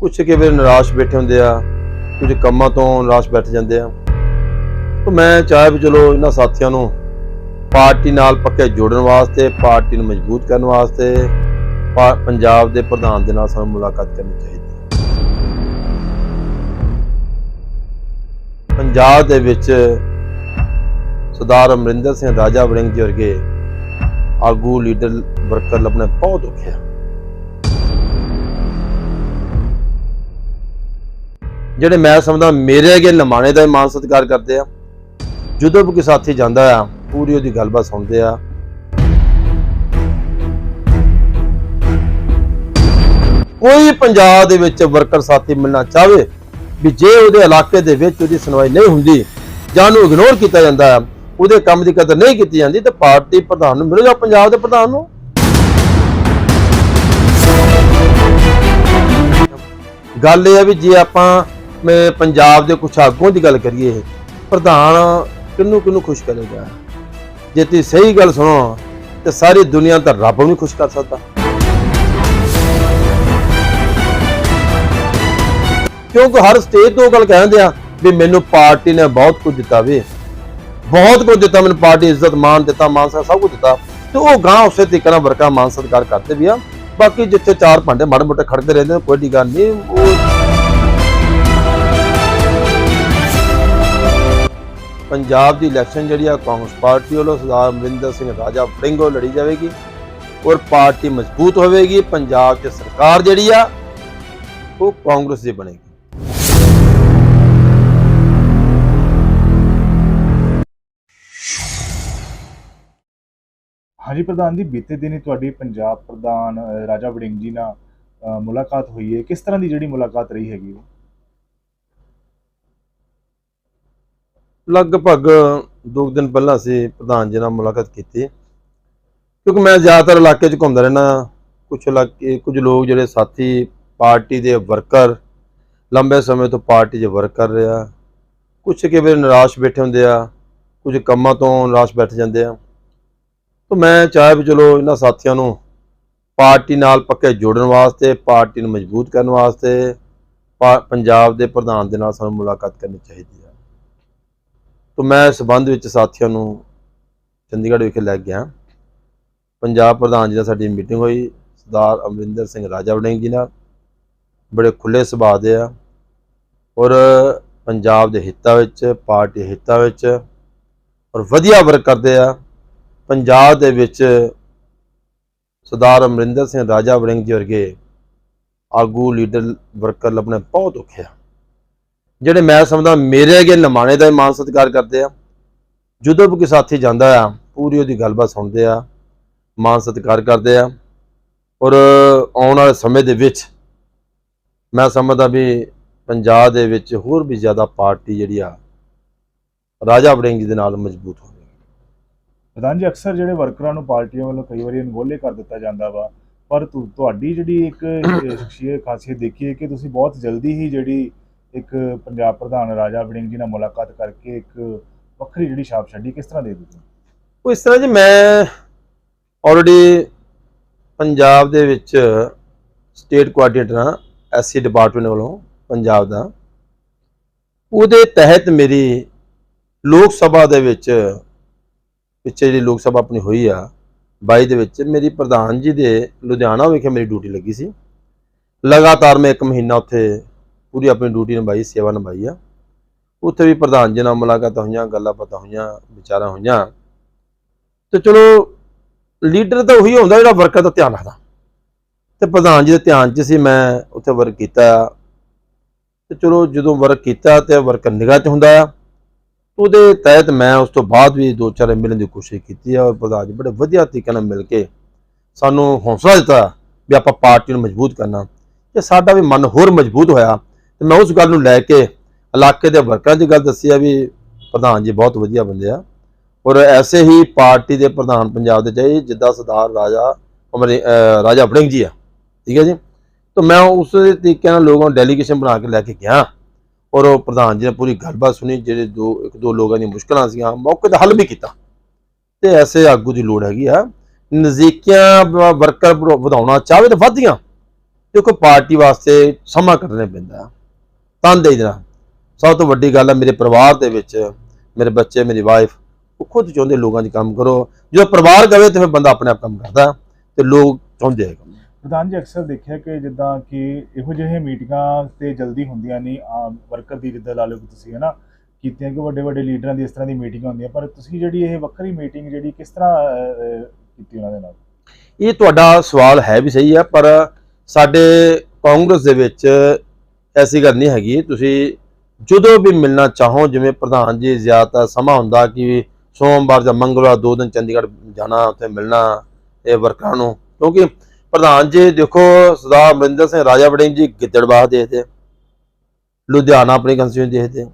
ਕੁਛ ਕਿ ਵੇ ਨਿਰਾਸ਼ ਬੈਠੇ ਹੁੰਦੇ ਆ, ਕੁਝ ਕੰਮਾਂ ਤੋਂ ਨਿਰਾਸ਼ ਬੈਠ ਜਾਂਦੇ ਆ। ਤਾਂ ਮੈਂ ਚਾਹਿਆ ਵੀ ਚਲੋ ਇਹਨਾਂ ਸਾਥੀਆਂ ਨੂੰ ਪਾਰਟੀ ਨਾਲ ਪੱਕੇ ਜੋੜਨ ਵਾਸਤੇ, ਪਾਰਟੀ ਨੂੰ ਮਜ਼ਬੂਤ ਕਰਨ ਵਾਸਤੇ ਪਾ- ਪੰਜਾਬ ਦੇ ਪ੍ਰਧਾਨ ਦੇ ਨਾਲ ਸਾਨੂੰ ਮੁਲਾਕਾਤ ਕਰਨੀ ਚਾਹੀਦੀ ਪੰਜਾਬ ਦੇ ਵਿੱਚ ਸਰਦਾਰ ਅਮਰਿੰਦਰ ਸਿੰਘ ਰਾਜਾ ਵੜਿੰਗ ਜੀ ਵਰਗੇ ਆਗੂ, ਲੀਡਰ, ਵਰਕਰ ਲੱਭਣਾ ਬਹੁਤ ਔਖੇ ਆ। ਜਿਹੜੇ ਮੈਂ ਸਮਝਦਾ ਮੇਰੇ ਅਗੇ ਲਮਾਣੇ ਦਾ ਮਾਨ ਸਤਿਕਾਰ ਕਰਦੇ ਆ, ਜਦੋਂ ਵੀ ਕੋਈ ਸਾਥੀ ਜਾਂਦਾ ਆ, ਪੂਰੀ ਉਹਦੀ ਗੱਲਬਾਤ ਸੁਣਦੇ ਆ। ਕੋਈ ਪੰਜਾਬ ਦੇ ਵਿੱਚ ਵਰਕਰ ਸਾਥੀ ਮਿਲਣਾ ਚਾਹਵੇ ਵੀ ਜੇ ਉਹਦੇ ਇਲਾਕੇ ਦੇ ਵਿੱਚ ਉਹਦੀ ਸੁਣਵਾਈ ਨਹੀਂ ਹੁੰਦੀ ਜਾਂ ਉਹਨੂੰ ਇਗਨੋਰ ਕੀਤਾ ਜਾਂਦਾ ਆ, ਉਹਦੇ ਕੰਮ ਦੀ ਕਦਰ ਨਹੀਂ ਕੀਤੀ ਜਾਂਦੀ, ਤਾਂ ਪਾਰਟੀ ਪ੍ਰਧਾਨ ਨੂੰ ਮਿਲੋ ਜਾਂ ਪੰਜਾਬ ਦੇ ਪ੍ਰਧਾਨ ਨੂੰ। ਗੱਲ ਇਹ ਆ ਵੀ ਜੇ ਆਪਾਂ ਮੈਂ ਪੰਜਾਬ ਦੇ ਕੁਝ ਆਗੂਆਂ ਦੀ ਗੱਲ ਕਰੀਏ, ਪ੍ਰਧਾਨ ਕਿੰਨੂੰ ਕਿੰਨੂੰ ਖੁਸ਼ ਕਰੇਗਾ? ਜੇ ਤੁਸੀਂ ਸਹੀ ਗੱਲ ਸੁਣੋ, ਤੇ ਸਾਰੀ ਦੁਨੀਆ ਤਾਂ ਰੱਬ ਨੂੰ ਵੀ ਖੁਸ਼ ਕਰ ਸਕਦਾ। ਕਿਉਂਕਿ ਹਰ ਸਟੇਜ ਤੋਂ ਗੱਲ ਕਹਿੰਦੇ ਆ ਵੀ ਮੈਨੂੰ ਪਾਰਟੀ ਨੇ ਬਹੁਤ ਕੁਝ ਦਿੱਤਾ ਵੇ। ਬਹੁਤ ਕੁਝ ਦਿੱਤਾ, ਮੈਨੂੰ ਪਾਰਟੀ ਇੱਜ਼ਤ ਮਾਨ ਦਿੱਤਾ, ਮਾਨ ਸਤਿਕਾਰ ਸਭ ਕੁਝ ਦਿੱਤਾ। ਤੇ ਉਹ ਗਾਂ ਉਸੇ ਤਰੀਕੇ ਨਾਲ ਵਰਕਾ ਮਾਨ ਸਤਿਕਾਰ ਕਰਦੇ ਵੀ ਆ। ਬਾਕੀ ਜਿੱਥੇ ਚਾਰ ਭਾਂਡੇ ਮਾੜੇ ਮੋਟੇ ਖੜਦੇ ਰਹਿੰਦੇ ਕੋਈ ਗੱਲ ਨਹੀਂ, ਉਹ ਪੰਜਾਬ ਦੀ ਇਲੈਕਸ਼ਨ ਜਿਹੜੀ ਆ, ਕਾਂਗਰਸ ਪਾਰਟੀ ਵੱਲੋਂ ਸਰਦਾਰ ਅਮਰਿੰਦਰ ਸਿੰਘ ਰਾਜਾ ਵੜਿੰਗੋ ਲੜੀ ਜਾਵੇਗੀ ਔਰ ਪਾਰਟੀ ਮਜ਼ਬੂਤ ਹੋਵੇਗੀ, ਪੰਜਾਬ 'ਚ ਸਰਕਾਰ ਜਿਹੜੀ ਆ, ਉਹ ਕਾਂਗਰਸ ਦੀ ਬਣੇਗੀ ਹਾਂਜੀ ਪ੍ਰਧਾਨ ਜੀ, ਬੀਤੇ ਦਿਨੀ ਤੁਹਾਡੀ ਪੰਜਾਬ ਪ੍ਰਧਾਨ ਰਾਜਾ ਵੜਿੰਗ ਜੀ ਨਾਲ ਮੁਲਾਕਾਤ ਹੋਈ ਹੈ ਕਿਸ ਤਰ੍ਹਾਂ ਦੀ ਜਿਹੜੀ ਮੁਲਾਕਾਤ ਰਹੀ ਹੈਗੀ ਉਹ? ਲਗਭਗ ਦੋ ਕੁ ਦਿਨ ਪਹਿਲਾਂ ਅਸੀਂ ਪ੍ਰਧਾਨ ਜੀ ਨਾਲ ਮੁਲਾਕਾਤ ਕੀਤੀ। ਕਿਉਂਕਿ ਮੈਂ ਜ਼ਿਆਦਾਤਰ ਇਲਾਕੇ 'ਚ ਘੁੰਮਦਾ ਰਹਿਣਾ ਕੁਝ ਇਲਾਕੇ, ਕੁਝ ਲੋਕ ਜਿਹੜੇ ਸਾਥੀ, ਪਾਰਟੀ ਦੇ ਵਰਕਰ, ਲੰਬੇ ਸਮੇਂ ਤੋਂ ਪਾਰਟੀ 'ਚ ਵਰਕ ਕਰ ਰਿਹਾ। ਕੁਝ ਕਿ ਵੇ ਨਿਰਾਸ਼ ਬੈਠੇ ਹੁੰਦੇ ਆ, ਕੁਝ ਕੰਮਾਂ ਤੋਂ ਨਿਰਾਸ਼ ਬੈਠ ਜਾਂਦੇ ਆ। ਤਾਂ ਮੈਂ ਚਾਹਿਆ ਵੀ ਚਲੋ ਇਹਨਾਂ ਸਾਥੀਆਂ ਨੂੰ ਪਾਰਟੀ ਨਾਲ ਪੱਕੇ ਜੋੜਨ ਵਾਸਤੇ, ਪਾਰਟੀ ਨੂੰ ਮਜ਼ਬੂਤ ਕਰਨ ਵਾਸਤੇ, ਪਾ- ਪੰਜਾਬ ਦੇ ਪ੍ਰਧਾਨ ਦੇ ਨਾਲ ਸਾਨੂੰ ਮੁਲਾਕਾਤ ਕਰਨੀ ਚਾਹੀਦੀ ਹੈ ਤਾਂ ਮੈਂ ਇਸ ਸੰਬੰਧ ਵਿੱਚ ਸਾਥੀਆਂ ਨੂੰ ਚੰਡੀਗੜ੍ਹ ਵਿਖੇ ਲੈ ਗਿਆ। ਪੰਜਾਬ ਪ੍ਰਧਾਨ ਜੀ ਨਾਲ ਸਾਡੀ ਮੀਟਿੰਗ ਹੋਈ। ਸਰਦਾਰ ਅਮਰਿੰਦਰ ਸਿੰਘ ਰਾਜਾ ਵੜਿੰਗ ਜੀ ਨਾਲ। ਬੜੇ ਖੁੱਲੇ ਸੁਭਾਅ ਦੇ ਆ। ਔਰ ਪੰਜਾਬ ਦੇ ਹਿੱਤਾਂ ਵਿੱਚ, ਪਾਰਟੀ ਹਿੱਤਾਂ ਵਿੱਚ ਔਰ ਵਧੀਆ ਵਰਕ ਕਰਦੇ ਆ। ਪੰਜਾਬ ਦੇ ਵਿੱਚ ਸਰਦਾਰ ਅਮਰਿੰਦਰ ਸਿੰਘ ਰਾਜਾ ਵੜਿੰਗ ਜੀ ਵਰਗੇ ਆਗੂ ਲੀਡਰ ਵਰਕਰ ਲੱਭਣਾ ਬਹੁਤ ਔਖੇ ਆ। ਜਿਹੜੇ ਮੈਂ ਸਮਝਦਾ ਮੇਰੇ ਅਗੇ ਲਮਾਣੇ ਦਾ ਮਾਨ ਸਤਿਕਾਰ ਕਰਦੇ ਆ, ਜਦੋਂ ਵੀ ਕੋਈ ਸਾਥੀ ਜਾਂਦਾ ਆ, ਪੂਰੀ ਉਹਦੀ ਗੱਲਬਾਤ ਸੁਣਦੇ ਆ, ਮਾਨ ਸਤਿਕਾਰ ਕਰਦੇ ਆ, ਔਰ ਆਉਣ ਵਾਲੇ ਸਮੇਂ ਦੇ ਵਿੱਚ ਮੈਂ ਸਮਝਦਾ ਵੀ ਪੰਜਾਬ ਦੇ ਵਿੱਚ ਹੋਰ ਵੀ ਜ਼ਿਆਦਾ ਪਾਰਟੀ ਜਿਹੜੀ ਆ, ਰਾਜਾ ਵੜਿੰਗ ਜੀ ਦੇ ਨਾਲ ਮਜ਼ਬੂਤ ਹੋਵੇਗੀ ਪ੍ਰਧਾਨ ਜੀ ਅਕਸਰ ਜਿਹੜੇ ਵਰਕਰਾਂ ਨੂੰ ਪਾਰਟੀਆਂ ਵੱਲੋਂ ਕਈ ਵਾਰੀ ਅਣਗੌਲੇ ਕਰ ਦਿੱਤਾ ਜਾਂਦਾ ਵਾ, ਪਰ ਤੁ- ਤੁਹਾਡੀ ਜਿਹੜੀ ਇੱਕ ਸ਼ਖਸੀਅਤ ਖਾਸੀਅਤ ਦੇਖੀਏ ਕਿ ਤੁਸੀਂ ਬਹੁਤ ਜਲਦੀ ਹੀ ਜਿਹੜੀ ਇੱਕ ਪੰਜਾਬ ਪ੍ਰਧਾਨ ਰਾਜਾ ਵੜਿੰਗ ਜੀ ਨਾਲ ਮੁਲਾਕਾਤ ਕਰਕੇ ਇੱਕ ਵੱਖਰੀ ਜਿਹੜੀ ਛਾਪ ਛੱਡੀ, ਕਿਸ ਤਰ੍ਹਾਂ ਦੇ ਦਿੱਤੀ? ਉਹ ਇਸ ਤਰ੍ਹਾਂ ਜੀ, ਮੈਂ ਆਲਰੇਡੀ ਪੰਜਾਬ ਦੇ ਵਿੱਚ ਸਟੇਟ ਕੋਆਰਡੀਨੇਟਰ ਹਾਂ ਐਸਸੀ ਡਿਪਾਰਟਮੈਂਟ ਵੱਲੋਂ ਪੰਜਾਬ ਦਾ। ਉਹਦੇ ਤਹਿਤ ਮੇਰੀ ਲੋਕ ਸਭਾ ਦੇ ਵਿੱਚ, ਪਿੱਛੇ ਜਿਹੜੀ ਲੋਕ ਸਭਾ ਆਪਣੀ ਹੋਈ ਆ 22 ਦੇ ਵਿੱਚ ਮੇਰੀ ਪ੍ਰਧਾਨ ਜੀ ਦੇ ਲੁਧਿਆਣਾ ਵਿਖੇ ਮੇਰੀ ਡਿਊਟੀ ਲੱਗੀ ਸੀ। ਲਗਾਤਾਰ ਮੈਂ ਇੱਕ ਮਹੀਨਾ ਉੱਥੇ ਪੂਰੀ ਆਪਣੀ ਡਿਊਟੀ ਨਿਭਾਈ, ਸੇਵਾ ਨਿਭਾਈ ਆ। ਉੱਥੇ ਵੀ ਪ੍ਰਧਾਨ ਜੀ ਨਾਲ ਮੁਲਾਕਾਤਾਂ ਹੋਈਆਂ, ਗੱਲਾਂ ਬਾਤਾਂ ਹੋਈਆਂ, ਵਿਚਾਰਾਂ ਹੋਈਆਂ। ਤੇ ਚਲੋ ਲੀਡਰ ਤਾਂ ਉਹੀ ਹੁੰਦਾ ਜਿਹੜਾ ਵਰਕਰ ਦਾ ਧਿਆਨ ਰੱਖਦਾ। ਤੇ ਪ੍ਰਧਾਨ ਜੀ ਦੇ ਧਿਆਨ 'ਚ ਸੀ, ਮੈਂ ਉੱਥੇ ਵਰਕ ਕੀਤਾ। ਤੇ ਚਲੋ, ਜਦੋਂ ਵਰਕ ਕੀਤਾ ਤੇ ਵਰਕਰ ਨਿਗਾਹ 'ਚ ਹੁੰਦਾ ਆ। ਉਹਦੇ ਤਹਿਤ ਮੈਂ ਉਸ ਤੋਂ ਬਾਅਦ ਵੀ ਦੋ ਚਾਰ ਮਿਲਣ ਦੀ ਕੋਸ਼ਿਸ਼ ਕੀਤੀ ਆ। ਔਰ ਪ੍ਰਧਾਨ ਜੀ ਬੜੇ ਵਧੀਆ ਤਰੀਕੇ ਨਾਲ ਮਿਲ ਕੇ ਸਾਨੂੰ ਹੌਸਲਾ ਦਿੱਤਾ ਵੀ ਆਪਾਂ ਪਾਰਟੀ ਨੂੰ ਮਜ਼ਬੂਤ ਕਰਨਾ। ਤੇ ਸਾਡਾ ਵੀ ਮਨ ਹੋਰ ਮਜ਼ਬੂਤ ਹੋਇਆ। ਤੇ ਮੈਂ ਉਸ ਗੱਲ ਨੂੰ ਲੈ ਕੇ ਇਲਾਕੇ ਦੇ ਵਰਕਰਾਂ ਦੀ ਗੱਲ ਦੱਸੀ ਆ ਵੀ ਪ੍ਰਧਾਨ ਜੀ ਬਹੁਤ ਵਧੀਆ ਬੰਦੇ ਆ। ਔਰ ਐਸੇ ਹੀ ਪਾਰਟੀ ਦੇ ਪ੍ਰਧਾਨ ਪੰਜਾਬ ਦੇ ਚਾਹੀ ਜਿੱਦਾਂ ਸਰਦਾਰ ਰਾਜਾ ਅਮਰ ਰਾਜਾ ਵੜਿੰਗ ਜੀ ਆ, ਠੀਕ ਹੈ ਜੀ? ਤਾਂ ਮੈਂ ਉਸ ਤਰੀਕੇ ਨਾਲ ਲੋਕਾਂ ਨੂੰ ਡੈਲੀਗੇਸ਼ਨ ਬਣਾ ਕੇ ਲੈ ਕੇ ਗਿਆ। ਔਰ ਉਹ ਪ੍ਰਧਾਨ ਜੀ ਨੇ ਪੂਰੀ ਗੱਲਬਾਤ ਸੁਣੀ, ਜਿਹੜੇ ਦੋ ਇੱਕ ਦੋ ਲੋਕਾਂ ਦੀਆਂ ਮੁਸ਼ਕਲਾਂ ਸੀਗੀਆਂ, ਮੌਕੇ ਤੇ ਹੱਲ ਵੀ ਕੀਤਾ। ਤੇ ਐਸੇ ਆਗੂ ਦੀ ਲੋੜ ਹੈਗੀ ਆ। ਨਜ਼ਦੀਕੀਆਂ ਵਰਕਰ ਵਧਾਉਣਾ ਚਾਹਵੇ ਤਾਂ ਵਧੀਆਂ ਕਿਉਂਕਿ ਪਾਰਟੀ ਵਾਸਤੇ ਸਮਾਂ ਕੱਢਣਾ ਪੈਂਦਾ। ਹੈ ਤਨਦੇਹੀ ਦੇ ਨਾਲ ਸਭ ਤੋਂ ਵੱਡੀ ਗੱਲ ਹੈ ਮੇਰੇ ਪਰਿਵਾਰ ਦੇ ਵਿੱਚ ਮੇਰੇ ਬੱਚੇ ਮੇਰੀ ਵਾਈਫ ਉਹ ਖੁਦ ਚਾਹੁੰਦੇ ਲੋਕਾਂ 'ਚ ਕੰਮ ਕਰੋ। ਜਦੋਂ ਪਰਿਵਾਰ ਕਵੇ ਤੇ ਫਿਰ ਬੰਦਾ ਆਪਣੇ ਆਪ ਕੰਮ ਕਰਦਾ ਤੇ ਲੋਕ ਚਾਹੁੰਦੇ ਕੰਮ। ਪ੍ਰਧਾਨ ਜੀ ਅਕਸਰ ਦੇਖਿਆ ਕਿ ਜਿੱਦਾਂ ਕਿ ਇਹੋ ਜਿਹੇ ਮੀਟਿੰਗਾਂ ਤੇ ਜਲਦੀ ਹੁੰਦੀਆਂ ਨਹੀਂ ਆਮ ਵਰਕਰ ਦੀ ਜਿੱਦਾਂ ਲਾ ਲਓ ਤੁਸੀਂ ਹੈ ਨਾ ਕੀਤੀਆਂ ਕਿ ਵੱਡੇ ਵੱਡੇ ਲੀਡਰਾਂ ਦੀ ਇਸ ਤਰ੍ਹਾਂ ਦੀ ਮੀਟਿੰਗਾਂ ਹੁੰਦੀਆਂ ਪਰ ਤੁਸੀਂ ਜਿਹੜੀ ਇਹ ਵੱਖਰੀ ਮੀਟਿੰਗ ਜਿਹੜੀ ਕਿਸ ਤਰ੍ਹਾਂ ਕੀਤੀ ਉਹਨਾਂ ਦੇ ਨਾਲ? ਇਹ ਤੁਹਾਡਾ ਸਵਾਲ ਹੈ ਵੀ ਸਹੀ ਹੈ ਪਰ ਸਾਡੇ ਕਾਂਗਰਸ ਦੇ ਵਿੱਚ ਐਸੀ ਗੱਲ ਨਹੀਂ ਹੈਗੀ। ਤੁਸੀਂ ਜਦੋਂ ਵੀ ਮਿਲਣਾ ਚਾਹੋ, ਜਿਵੇਂ ਪ੍ਰਧਾਨ ਜੀ ਜ਼ਿਆਦਾਤਰ ਸਮਾਂ ਹੁੰਦਾ ਕਿ ਸੋਮਵਾਰ ਜਾਂ ਮੰਗਲਵਾਰ ਦੋ ਦਿਨ ਚੰਡੀਗੜ੍ਹ ਜਾਣਾ, ਉੱਥੇ ਮਿਲਣਾ, ਇਹ ਵਰਕਰਾਂ ਨੂੰ, ਕਿਉਂਕਿ ਪ੍ਰਧਾਨ ਜੀ ਦੇਖੋ, ਸਰਦਾਰ ਅਮਰਿੰਦਰ ਸਿੰਘ, ਰਾਜਾ ਵੜਿੰਗ ਜੀ ਗਿੱਦੜਬਾਹ ਦੇਖਦੇ ਲੁਧਿਆਣਾ ਆਪਣੀ ਕੰਸਟੀਚੁਐਂਸੀ ਦੇਖਦੇ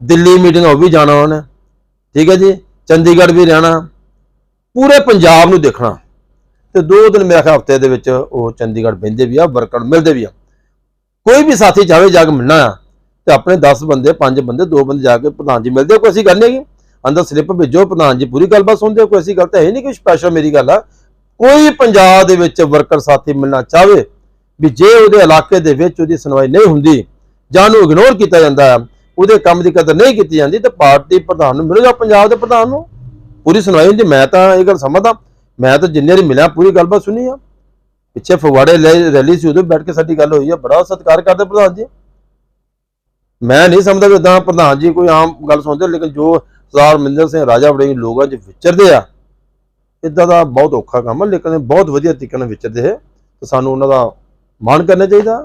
ਦਿੱਲੀ ਮੀਟਿੰਗ ਉਹ ਵੀ ਜਾਣਾ ਉਹਨੇ, ਠੀਕ ਹੈ ਜੀ, ਚੰਡੀਗੜ੍ਹ ਵੀ ਰਹਿਣਾ, ਪੂਰੇ ਪੰਜਾਬ ਨੂੰ ਦੇਖਣਾ। ਤੇ ਦੋ ਦਿਨ ਮੇਰੇ ਖਿਆਲ ਹਫ਼ਤੇ ਦੇ ਵਿੱਚ ਉਹ ਚੰਡੀਗੜ੍ਹ ਬਹਿੰਦੇ ਵੀ ਆ, ਵਰਕਰ ਮਿਲਦੇ ਵੀ ਆ। ਕੋਈ ਵੀ ਸਾਥੀ ਚਾਹੇ ਜਾ ਕੇ ਮਿਲਣਾ ਆ ਤੇ ਆਪਣੇ 10 ਬੰਦੇ 5 ਬੰਦੇ ਦੋ ਬੰਦੇ ਜਾ ਕੇ ਪ੍ਰਧਾਨ ਜੀ ਮਿਲਦੇ ਆ, ਕੋਈ ਐਸੀ ਗੱਲ ਨਹੀਂ ਅੰਦਰ ਸਲਿੱਪ ਭੇਜੋ ਪ੍ਰਧਾਨ ਜੀ ਪੂਰੀ ਗੱਲਬਾਤ ਸੁਣਦੇ ਆ, ਕੋਈ ਐਸੀ ਗੱਲ ਤਾਂ ਹੈ ਨਹੀਂ ਕਿ ਸਪੈਸ਼ਲ ਮੇਰੀ ਗੱਲ ਆ। ਕੋਈ ਪੰਜਾਬ ਦੇ ਵਿੱਚ ਵਰਕਰ ਸਾਥੀ ਮਿਲਣਾ ਚਾਹਵੇ ਵੀ ਜੇ ਉਹਦੇ ਇਲਾਕੇ ਦੇ ਵਿੱਚ ਉਹਦੀ ਸੁਣਵਾਈ ਨਹੀਂ ਹੁੰਦੀ ਜਾਂ ਉਹਨੂੰ ਇਗਨੋਰ ਕੀਤਾ ਜਾਂਦਾ ਆ ਉਹਦੇ ਕੰਮ ਦੀ ਕਦਰ ਨਹੀਂ ਕੀਤੀ ਜਾਂਦੀ ਤਾਂ ਪਾਰਟੀ ਪ੍ਰਧਾਨ ਨੂੰ ਮਿਲੇਗਾ ਪੰਜਾਬ ਦੇ ਪ੍ਰਧਾਨ ਨੂੰ। ਪੂਰੀ ਸੁਣਵਾਈ ਹੁੰਦੀ ਮੈਂ ਤਾਂ ਇਹ ਗੱਲ ਸਮਝਦਾ। ਮੈਂ ਤਾਂ ਜਿੰਨੇ ਵਾਰੀ ਮਿਲਿਆ ਪੂਰੀ ਗੱਲਬਾਤ ਸੁਣੀ ਆ। ਪਿੱਛੇ ਫਗਵਾੜੇ ਲੈ- ਰੈਲੀ ਸੀ ਉਦੋਂ ਬੈਠ ਕੇ ਸਾਡੀ ਗੱਲ ਹੋਈ ਆ। ਬੜਾ ਸਤਿਕਾਰ ਕਰਦੇ ਪ੍ਰਧਾਨ ਜੀ। ਮੈਂ ਨਹੀਂ ਸਮਝਦਾ ਕਿ ਇਦਾਂ ਪ੍ਰਧਾਨ ਜੀ ਕੋਈ ਆਮ ਗੱਲ ਸੁਣਦੇ ਲੇਕਿਨ ਜੋ ਸਰਦਾਰ ਮਿੰਦਰ ਸਿੰਘ ਰਾਜਾ ਵੜਿੰਗ ਲੋਕਾਂ 'ਚ ਵਿਚਰਦੇ ਆ ਇਦਾਂ ਦਾ ਬਹੁਤ ਔਖਾ ਕੰਮ ਆ ਲੇਕਿਨ ਬਹੁਤ ਵਧੀਆ ਤਰੀਕੇ ਨਾਲ ਵਿਚਰਦੇ ਹੈ ਤੇ ਸਾਨੂੰ ਉਹਨਾਂ ਦਾ ਮਾਣ ਕਰਨਾ ਚਾਹੀਦਾ।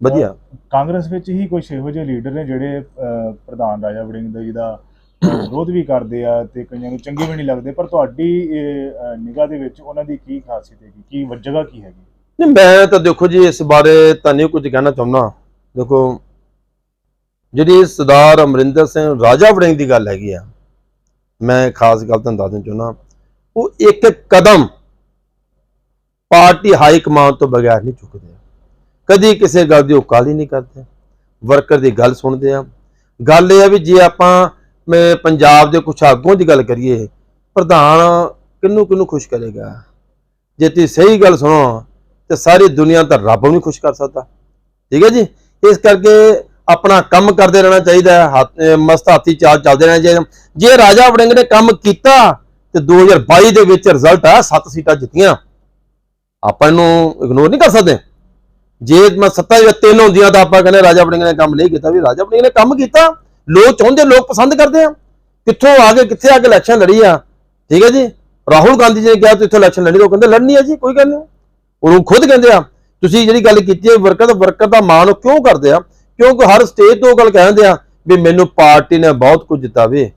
ਵਧੀਆ। ਕਾਂਗਰਸ ਵਿੱਚ ਹੀ ਕੁਝ ਇਹੋ ਜਿਹੇ ਲੀਡਰ ਨੇ ਜਿਹੜੇ ਪ੍ਰਧਾਨ ਰਾਜਾ ਵੜਿੰਗ ਦਾ ਜਿਹਦਾ ਅਹ, ਵਿਰੋਧ ਵੀ ਕਰਦੇ ਆ ਤੇ ਕਈਆਂ ਨੂੰ ਚੰਗੇ ਵੀ ਨਹੀਂ ਲੱਗਦੇ, ਪਰ ਤੁਹਾਡੀ ਨਿਗਾਹ ਦੇ ਵਿੱਚ ਉਹਨਾਂ ਦੀ ਕੀ ਖਾਸੀਅਤ ਹੈਗੀ? ਕੀ ਵਜ੍ਹਾ ਕੀ ਹੈਗੀ? ਨਹੀਂ, ਮੈਂ ਤਾਂ ਦੇਖੋ ਜੀ, ਇਸ ਬਾਰੇ ਤਾਂ ਨਹੀਂ ਕੁਝ ਕਹਿਣਾ ਚਾਹੁੰਦਾ। ਦੇਖੋ, ਜਿਹੜੀ ਸਰਦਾਰ ਅਮਰਿੰਦਰ ਸਿੰਘ ਰਾਜਾ ਵੜਿੰਗ ਦੀ ਗੱਲ ਹੈਗੀ ਆ, ਮੈਂ ਖਾਸ ਗੱਲ ਤੁਹਾਨੂੰ ਦੱਸਣਾ ਚਾਹੁੰਦਾ। ਉਹ ਇੱਕ ਕਦਮ ਪਾਰਟੀ ਹਾਈ ਕਮਾਂਡ ਤੋਂ ਬਗੈਰ ਨਹੀਂ ਚੁੱਕਦੇ। ਕਦੀ ਕਿਸੇ ਗੱਲ ਦੀ ਉਕਾਲੀ ਨਹੀਂ ਕਰਦੇ। ਵਰਕਰ ਦੀ ਗੱਲ ਸੁਣਦੇ ਆ। ਗੱਲ ਇਹ ਆ ਵੀ ਜੇ ਆਪਾਂ ਮੈਂ ਪੰਜਾਬ ਦੇ ਕੁਝ ਆਗੂਆਂ ਦੀ ਗੱਲ ਕਰੀਏ, ਪ੍ਰਧਾਨ ਕਿਹਨੂੰ ਕਿਹਨੂੰ ਖੁਸ਼ ਕਰੇਗਾ? ਜੇ ਤੁਸੀਂ ਸਹੀ ਗੱਲ ਸੁਣੋ, ਤੇ ਸਾਰੀ ਦੁਨੀਆ ਤਾਂ ਰੱਬ ਨੂੰ ਵੀ ਖੁਸ਼ ਕਰ ਸਕਦਾ। ਠੀਕ ਹੈ ਜੀ? ਇਸ ਕਰਕੇ ਆਪਣਾ ਕੰਮ ਕਰਦੇ ਰਹਿਣਾ ਚਾਹੀਦਾ ਹੈ ਮਸਤ ਹਾਥੀ ਚਾਲ ਚੱਲਦੇ ਰਹਿਣਾ ਚਾਹੀਦਾ। ਜੇ ਰਾਜਾ ਵੜਿੰਗ ਨੇ ਕੰਮ ਕੀਤਾ, ਤੇ 2022 ਦੇ ਵਿੱਚ ਰਿਜ਼ਲਟ ਆ 7 ਸੀਟਾਂ ਜਿੱਤੀਆਂ। ਆਪਾਂ ਇਹਨੂੰ ਇਗਨੋਰ ਨਹੀਂ ਕਰ ਸਕਦੇ। ਜੇ ਮੈਂ ਸੱਤਾ ਵਿੱਚ ਤਿੰਨ ਹੁੰਦੀਆਂ ਤਾਂ ਆਪਾਂ ਕਹਿੰਦੇ ਰਾਜਾ ਵੜਿੰਗ ਨੇ ਕੰਮ ਨਹੀਂ ਕੀਤਾ, ਵੀ ਰਾਜਾ ਵੜਿੰਗ ਨੇ ਕੰਮ ਕੀਤਾ ਲੋਕ ਚਾਹੁੰਦੇ, ਲੋਕ ਪਸੰਦ ਕਰਦੇ ਆ। ਕਿੱਥੋਂ ਆ ਕੇ, ਕਿੱਥੇ ਆ ਕੇ ਇਲੈਕਸ਼ਨ ਲੜੀ ਆ? ਠੀਕ ਹੈ ਜੀ? ਰਾਹੁਲ ਗਾਂਧੀ ਜੀ ਨੇ ਕਿਹਾ ਤੁਸੀਂ ਇੱਥੇ ਇਲੈਕਸ਼ਨ ਲੜੀ ਉਹ ਕਹਿੰਦੇ, ਲੜਨੀ ਆ ਜੀ, ਕੋਈ ਗੱਲ ਨਹੀਂ। ਉਹ ਖੁਦ ਕਹਿੰਦੇ ਆ, ਤੁਸੀਂ ਜਿਹੜੀ ਗੱਲ ਕੀਤੀ ਹੈ, ਵਰਕਰ ਦਾ ਵਰਕਰ ਦਾ ਮਾਣ ਉਹ ਕਿਉਂ ਕਰਦੇ ਆ? ਕਿਉਂਕਿ ਹਰ ਸਟੇਜ ਤੋਂ ਉਹ ਗੱਲ ਕਹਿੰਦੇ ਆ ਵੀ ਮੈਨੂੰ ਪਾਰਟੀ ਨੇ ਬਹੁਤ ਕੁਝ ਦਿੱਤਾ ਵੇ।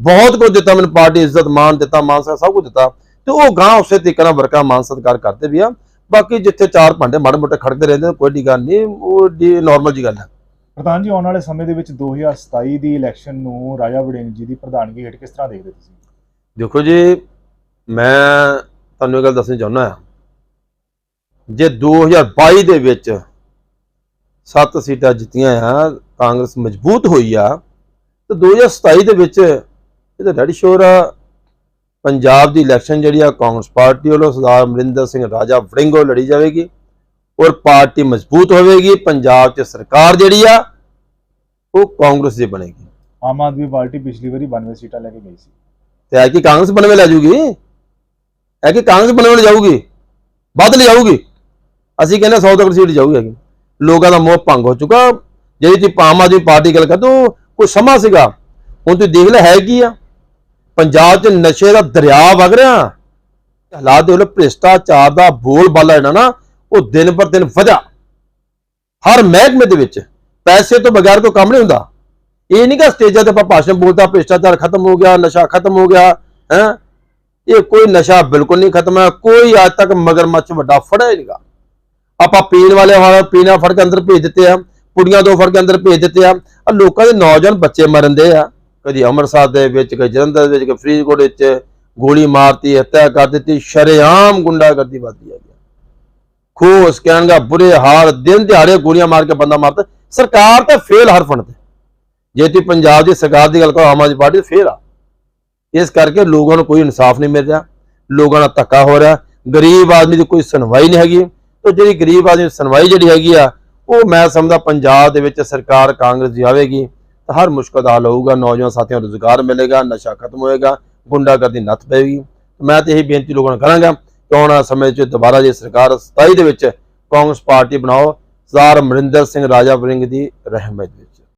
ਬਹੁਤ ਕੁਝ ਦਿੱਤਾ ਮੈਨੂੰ, ਪਾਰਟੀ ਇੱਜ਼ਤ, ਮਾਣ ਦਿੱਤਾ ਮਾਨ ਸਤਿਕਾਰ, ਸਭ ਕੁਝ ਦਿੱਤਾ। ਤੇ ਉਹ ਗਾਂ ਉਸੇ ਤਰੀਕੇ ਨਾਲ ਵਰਕਰ ਮਾਨ ਸਤਿਕਾਰ ਕਰਦੇ ਵੀ ਆ। ਬਾਕੀ ਜਿੱਥੇ ਚਾਰ ਭਾਂਡੇ ਮਾੜੇ ਮੋਟੇ ਖੜਦੇ ਰਹਿੰਦੇ ਕੋਈ ਡੀ ਗੱਲ ਨਹੀਂ, ਉਹ ਦੀ ਨਾਰਮਲ ਜੀ ਗੱਲ ਹੈ ਪ੍ਰਧਾਨ ਜੀ, ਆਉਣ ਵਾਲੇ ਸਮੇਂ ਦੇ ਵਿੱਚ 2027 ਦੀ ਇਲੈਕਸ਼ਨ ਨੂੰ ਰਾਜਾ ਵੜਿੰਗ ਜੀ ਦੀ ਪ੍ਰਧਾਨਗੀ ਹੇਠ ਕਿਸ ਤਰ੍ਹਾਂ ਦੇਖਦੇ ਤੁਸੀਂ? ਦੇਖੋ ਜੀ, ਮੈਂ ਤੁਹਾਨੂੰ ਇਹ ਗੱਲ ਦੱਸਣੀ ਚਾਹੁੰਦਾ ਹਾਂ। ਜੇ 2022 ਦੇ ਵਿੱਚ ਸੱਤ ਸੀਟਾਂ ਜਿੱਤੀਆਂ ਆ, ਕਾਂਗਰਸ ਮਜ਼ਬੂਤ ਹੋਈ ਆ, ਤੇ 2027 ਦੇ ਵਿੱਚ ਇਹ ਤਾਂ ਡੈਡੀ ਸ਼ੋਰ ਆ। ਪੰਜਾਬ ਦੀ ਇਲੈਕਸ਼ਨ ਜਿਹੜੀ ਆ, ਕਾਂਗਰਸ ਪਾਰਟੀ ਵੱਲੋਂ ਸਰਦਾਰ ਅਮਰਿੰਦਰ ਸਿੰਘ ਰਾਜਾ ਵੜਿੰਗੋ ਲੜੀ ਜਾਵੇਗੀ। ਔਰ ਪਾਰਟੀ ਮਜ਼ਬੂਤ ਹੋਵੇਗੀ ਪੰਜਾਬ 'ਚ ਸਰਕਾਰ ਜਿਹੜੀ ਆ ਉਹ ਕਾਂਗਰਸ ਦੀ ਬਣੇਗੀ। ਆਮ ਆਦਮੀ ਪਾਰਟੀ ਪਿਛਲੀ ਵਾਰੀ 92 ਸੀਟਾਂ ਲੈ ਕੇ ਗਈ ਸੀ। ਤੇ ਐ ਕਿ ਕਾਂਗਰਸ ਬਣਵੇਂ ਲੈ ਜੂਗੀ? ਐ ਕਿ ਕਾਂਗਰਸ ਬਣਵੇਂ ਜਾਊਗੀ? ਵੱਧ ਲੈ ਜਾਊਗੀ? ਅਸੀਂ ਕਹਿੰਦੇ 100 ਤੱਕ ਸੀਟ ਜਾਊਗੀ ਲੋਕਾਂ ਦਾ ਮੋਹ ਭੰਗ ਹੋ ਚੁੱਕਾ। ਜਿਹੜੀ ਤੀ ਆਮ ਆਦਮੀ ਪਾਰਟੀ ਗੱਲ ਕਰ ਤੂੰ ਕੋਈ ਸਮਾਂ ਸੀਗਾ। ਹੁਣ ਤੂੰ ਦੇਖ ਲੈ ਹੈ ਕੀ ਆ? ਪੰਜਾਬ 'ਚ ਨਸ਼ੇ ਦਾ ਦਰਿਆ ਵਗ ਰਿਹਾ। ਹਾਲਾਤ ਦੇਖ ਲਓ ਭ੍ਰਿਸ਼ਟਾਚਾਰ ਦਾ ਬੋਲ ਬਾਲਾ ਨਾ ਉਹ ਦਿਨ ਪਰ ਦਿਨ ਵਧਾ। ਹਰ ਮਹਿਕਮੇ ਦੇ ਵਿੱਚ ਪੈਸੇ ਤੋਂ ਬਗੈਰ ਕੋਈ ਕੰਮ ਨਹੀਂ ਹੁੰਦਾ। ਇਹ ਨਹੀਂ ਕਿ ਸਟੇਜਾਂ ਤੇ ਆਪਾਂ ਭਾਸ਼ਣ ਬੋਲਦਾ ਭ੍ਰਿਸ਼ਟਾਚਾਰ ਖਤਮ ਹੋ ਗਿਆ, ਨਸ਼ਾ ਖਤਮ ਹੋ ਗਿਆ, ਹੈ? ਇਹ ਕੋਈ ਨਸ਼ਾ ਬਿਲਕੁਲ ਨਹੀਂ ਖਤਮ ਹੈ ਕੋਈ ਅੱਜ ਤੱਕ ਮਗਰਮੱਛ ਵੱਡਾ ਫੜਿਆ ਹੀ ਨਹੀਂਗਾ। ਆਪਾਂ ਪੀਣ ਵਾਲੇ ਵਾਲਾ ਪੀਣਾ ਫੜ ਕੇ ਅੰਦਰ ਭੇਜ ਦਿੱਤੇ ਆ, ਕੁੜੀਆਂ ਤੋਂ ਫੜ ਕੇ ਅੰਦਰ ਭੇਜ ਦਿੱਤੇ ਆ। ਆ ਲੋਕਾਂ ਦੇ ਨੌਜਵਾਨ ਬੱਚੇ ਮਰਨ ਦੇ ਆ। ਕਦੀ ਅੰਮ੍ਰਿਤਸਰ ਦੇ ਵਿੱਚ, ਕਦੀ ਜਲੰਧਰ ਦੇ ਵਿੱਚ, ਕਦੀ ਫਰੀਦਕੋਟ ਵਿੱਚ ਗੋਲੀ ਮਾਰਤੀ, ਹੱਤਿਆ ਕਰ ਦਿੱਤੀ, ਸ਼ਰੇਆਮ ਗੁੰਡਾਗਰਦੀ ਵੱਧਦੀ ਹੈ ਖੋਸ ਕਹਿਣਗਾ, ਬੁਰੇ ਹਾਲ, ਦਿਨ ਦਿਹਾੜੇ ਗੋਲੀਆਂ ਮਾਰ ਕੇ ਬੰਦਾ ਮਾਰਦਾ। ਸਰਕਾਰ ਤਾਂ ਫੇਲ ਹਰ ਫੰਡ ਤੇ। ਜੇ ਤੁਸੀਂ ਪੰਜਾਬ ਦੀ ਸਰਕਾਰ ਦੀ ਗੱਲ ਕਰੋ, ਆਮ ਆਦਮੀ ਪਾਰਟੀ ਫੇਲ ਆ। ਇਸ ਕਰਕੇ ਲੋਕਾਂ ਨੂੰ ਕੋਈ ਇਨਸਾਫ ਨਹੀਂ ਮਿਲ ਰਿਹਾ। ਲੋਕਾਂ ਦਾ ਧੱਕਾ ਹੋ ਰਿਹਾ। ਗਰੀਬ ਆਦਮੀ ਦੀ ਕੋਈ ਸੁਣਵਾਈ ਨਹੀਂ ਹੈਗੀ। ਤੇ ਜਿਹੜੀ ਗਰੀਬ ਆਦਮੀ ਦੀ ਸੁਣਵਾਈ ਜਿਹੜੀ ਹੈਗੀ ਆ, ਉਹ ਮੈਂ ਸਮਝਦਾ ਪੰਜਾਬ ਦੇ ਵਿੱਚ ਸਰਕਾਰ ਕਾਂਗਰਸ ਦੀ ਆਵੇਗੀ। ਤਾਂ ਹਰ ਮੁਸ਼ਕਲ ਦਾ ਹੱਲ ਹੋਊਗਾ। ਨੌਜਵਾਨ ਸਾਥੀਆਂ ਨੂੰ ਰੁਜ਼ਗਾਰ ਮਿਲੇਗਾ, ਨਸ਼ਾ ਖਤਮ ਹੋਏਗਾ, ਗੁੰਡਾਗਰਦੀ ਨੱਥ ਪਏਗੀ। ਮੈਂ ਤੇ ਇਹੀ ਬੇਨਤੀ ਲੋਕਾਂ ਨੂੰ ਕਰਾਂਗਾ ਚੋਣਾਂ ਸਮੇਂ 'ਚ ਦੁਬਾਰਾ ਜੇ ਸਰਕਾਰ 27 ਦੇ ਵਿੱਚ ਕਾਂਗਰਸ ਪਾਰਟੀ ਬਣਾਓ, ਸਰਦਾਰ ਮਰਿੰਦਰ ਸਿੰਘ ਰਾਜਾ ਵਰਿੰਗ ਦੀ ਰਹਿਮਤ ਵਿੱਚ।